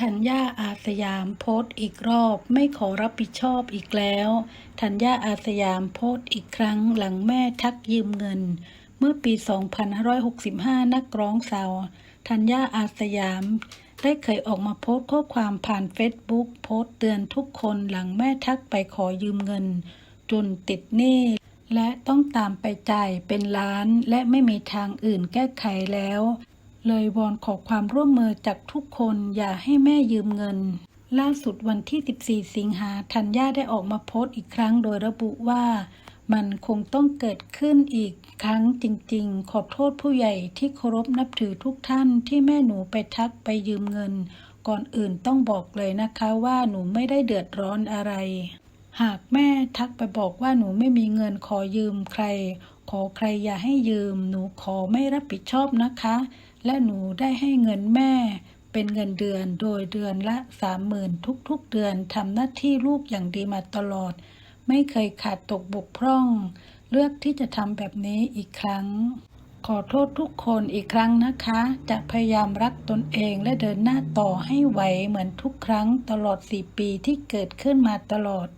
ธัญญาอาสยามโพสต์อีกรอบ ไม่ขอรับผิดชอบอีกแล้ว ธัญญาอาสยามโพสต์อีกครั้งหลังแม่ทักยืมเงิน เมื่อปี 2565 นักร้องสาว ธัญญาอาสยาม ได้เคยออกมาโพสต์ข้อความผ่านเฟซบุ๊กโพสต์เตือนทุกคนหลังแม่ทักไปขอยืมเงิน จนติดหนี้และต้องตามไปจ่ายเป็นล้านและไม่มีทางอื่นแก้ไขแล้ว เลยวอนขอความร่วมมือจากทุกคนอย่าให้แม่ยืมเงิน ล่าสุดวันที่ 14 สิงหาธัญญาได้ออกมาโพสต์อีกครั้งโดยระบุว่า มันคงต้องเกิดขึ้นอีกครั้งจริงๆ ขอโทษผู้ใหญ่ที่เคารพนับถือทุกท่านที่แม่หนูไปทักไปยืมเงิน ก่อนอื่นต้องบอกเลยนะคะว่าหนูไม่ได้เดือดร้อนอะไร หากแม่ทักไปบอกว่าหนูไม่มีเงินขอยืมใคร ขอใครอย่าให้ยืม หนูขอไม่รับผิดชอบนะคะ และหนูได้ให้เงินแม่ เป็นเงินเดือนโดยเดือนละสามหมื่นทุกๆเดือนทำหน้าที่ลูกอย่างดีมาตลอด ไม่เคยขาดตกบกพร่อง เลือกที่จะทำแบบนี้อีกครั้ง ขอโทษทุกคนอีกครั้งนะคะ จะพยายามรักตนเองและเดินหน้าต่อให้ไหวเหมือนทุกครั้งตลอด4ปีที่เกิดขึ้นมาตลอด